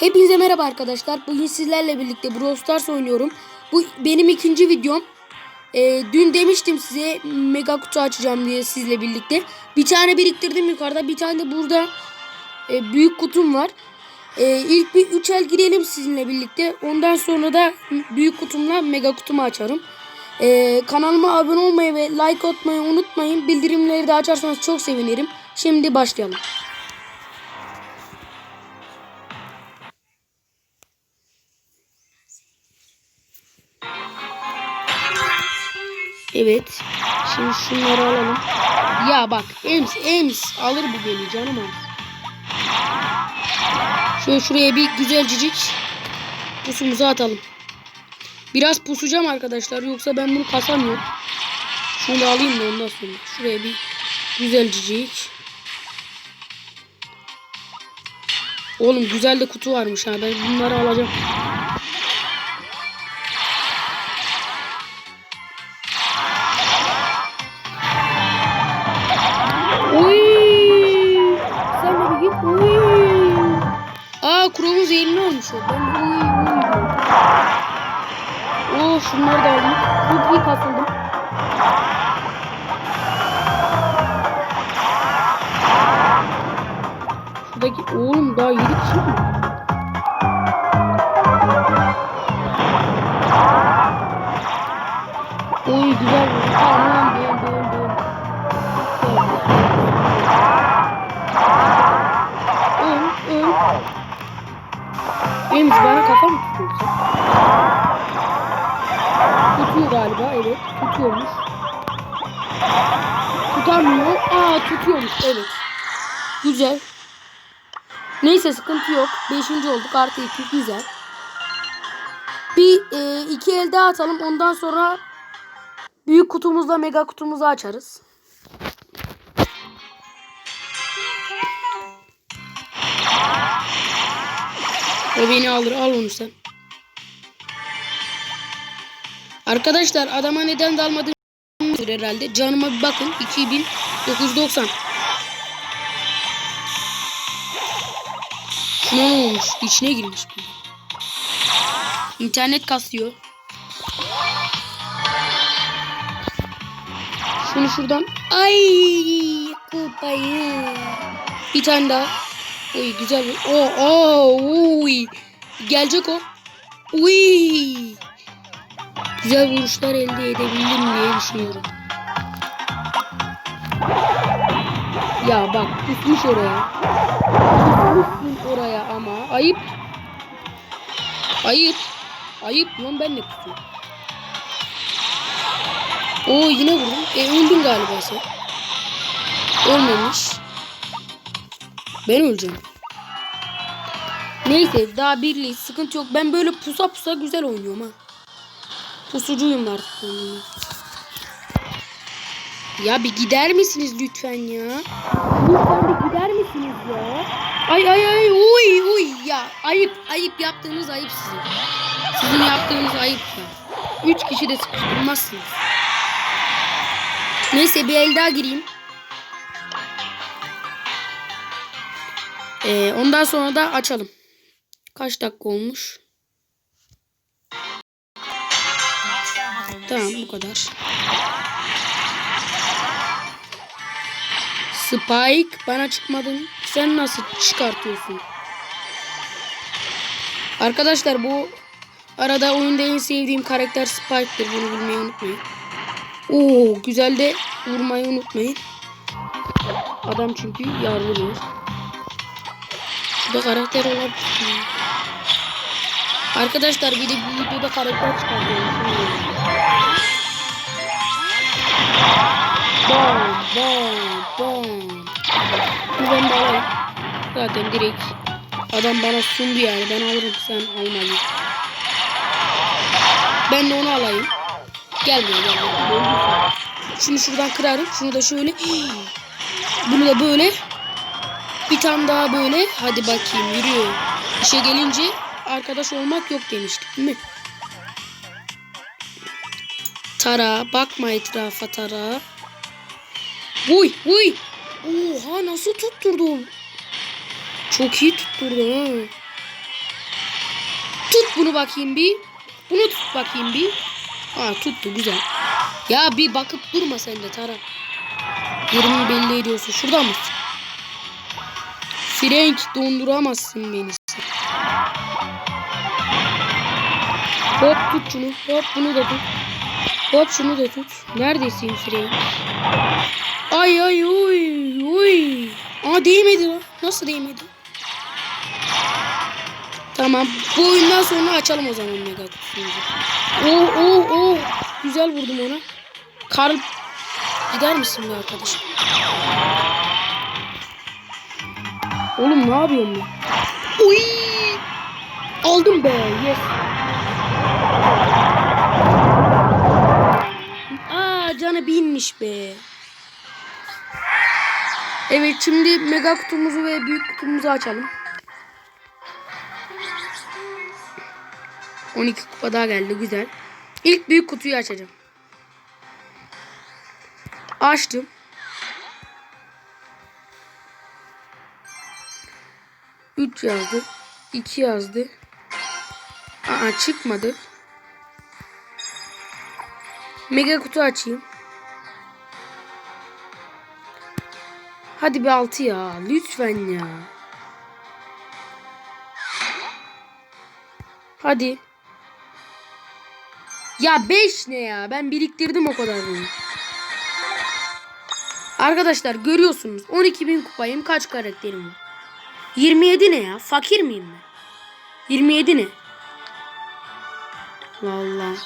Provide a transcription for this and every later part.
Hepinize merhaba arkadaşlar. Bugün sizlerle birlikte Brawl Stars oynuyorum. Bu benim ikinci videom. Ee, dün demiştim size mega kutu açacağım diye sizle birlikte. Bir tane biriktirdim yukarıda. Bir tane de burada e, büyük kutum var. Ee, ilk bir 3 el girelim sizinle birlikte. Ondan sonra da büyük kutumla mega kutumu açarım. Ee, kanalıma abone olmayı ve like atmayı unutmayın. Bildirimleri de açarsanız çok sevinirim. Şimdi başlayalım. Evet. Şimdi şunları alalım. Ya bak Ems Ems alır bu beni canım Ems. Şöyle şuraya bir güzelcicik pusumuzu atalım. Biraz pusacağım arkadaşlar yoksa ben bunu kasamıyorum. Şunu alayım da ondan sonra. Şuraya bir güzelcicik. Oğlum güzel de kutu varmış ha ben bunları alacağım. Aa kurumun zehirli olmuş o. Ben de oy oy diyorum. Oo şunları da aldım. Çok iyi kasıldım. Şuradaki oğlum daha yedi kişi mi? Oy güzel vurdu. Benim bana kafa mı tutuyorsun? Tutuyor galiba evet. Tutuyormuş. Tutamıyor. Aa tutuyormuş evet. Güzel. Neyse sıkıntı yok. Beşinci olduk artı iki güzel. Bir e, iki el daha atalım. Ondan sonra büyük kutumuzla mega kutumuzu açarız. O beni alır. Al onu sen. Arkadaşlar adama neden dalmadığını herhalde. Canıma bir bakın. 2990. Şuna ne olmuş? İçine girmiş. İnternet kasıyor. Şunu şuradan. Ay kupayı. Bir tane daha. Oy güzel bir. Oo, oo, uy. Gelecek o. Uy. Güzel vuruşlar elde edebildim diye düşünüyorum. Ya bak tutmuş oraya. Tutmuşsun oraya ama. Ayıp. Ayıp. Ayıp lan ben ne tutuyorum. Oo yine vurdum. E öldün galiba sen. Ölmemiş. Ben öleceğim. Neyse daha birliği sıkıntı yok. Ben böyle pusa pusa güzel oynuyorum ha. Pusucuyum artık. Ya bir gider misiniz lütfen ya? Lütfen bir gider misiniz ya? Ay ay ay uy uy ya. Ayıp ayıp yaptığınız ayıp sizin. Sizin yaptığınız ayıp ya. Üç kişi de sıkıştırmazsınız. Neyse bir el daha gireyim. Ee, ondan sonra da açalım. Kaç dakika olmuş? Tamam bu kadar. Spike bana çıkmadın. Sen nasıl çıkartıyorsun? Arkadaşlar bu arada oyunda en sevdiğim karakter Spike'tir. Bunu bilmeyi unutmayın. Oo güzel de vurmayı unutmayın. Adam çünkü yargılıyor. Şurada karakter olabilir. Arkadaşlar bir de bu videoda karakter çıkartıyorum. Bam bam. Bu ben alayım. Zaten direkt adam bana sundu yani ben alırım sen almalısın. Ben de onu alayım. Gel buraya gel buraya. Öldürsen. Şunu şuradan kırarım. Şunu da şöyle. Bunu da böyle. Bir tane daha böyle. Hadi bakayım yürüyor. İşe gelince arkadaş olmak yok demiştik değil mi? Tara. Bakma etrafa Tara. Uy uy. Oha nasıl tutturdu? Çok iyi tutturdu ha. Tut bunu bakayım bir. Bunu tut bakayım bir. Aa tuttu güzel. Ya bir bakıp durma sen de Tara. Yerini belli ediyorsun. Şurada mısın? Frank donduramazsın beni. Hop tut şunu. Hop bunu da tut. Hop şunu da tut. Neredesin Frank? Ay ay oy oy. Aa değmedi lan. Nasıl değmedi? Tamam. Bu oyundan sonra açalım o zaman mega kutusumuzu. Oh oh oh. Güzel vurdum ona. Karl gider misin be arkadaşım? Oğlum ne yapıyorsun be? Uy! Aldım be. Yes. Aa canı binmiş be. Evet şimdi mega kutumuzu ve büyük kutumuzu açalım. 12 kupa daha geldi güzel. İlk büyük kutuyu açacağım. Açtım. Üç yazdı. 2 yazdı. Aa çıkmadı. Mega kutu açayım. Hadi bir 6 ya. Lütfen ya. Hadi. Ya 5 ne ya? Ben biriktirdim o kadar. Arkadaşlar görüyorsunuz. 12.000 kupayım. Kaç karakterim var? 27 ne ya? Fakir miyim ben? 27 ne? Vallahi.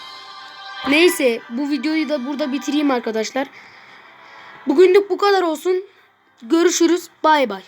Neyse bu videoyu da burada bitireyim arkadaşlar. Bugünlük bu kadar olsun. Görüşürüz. Bay bay.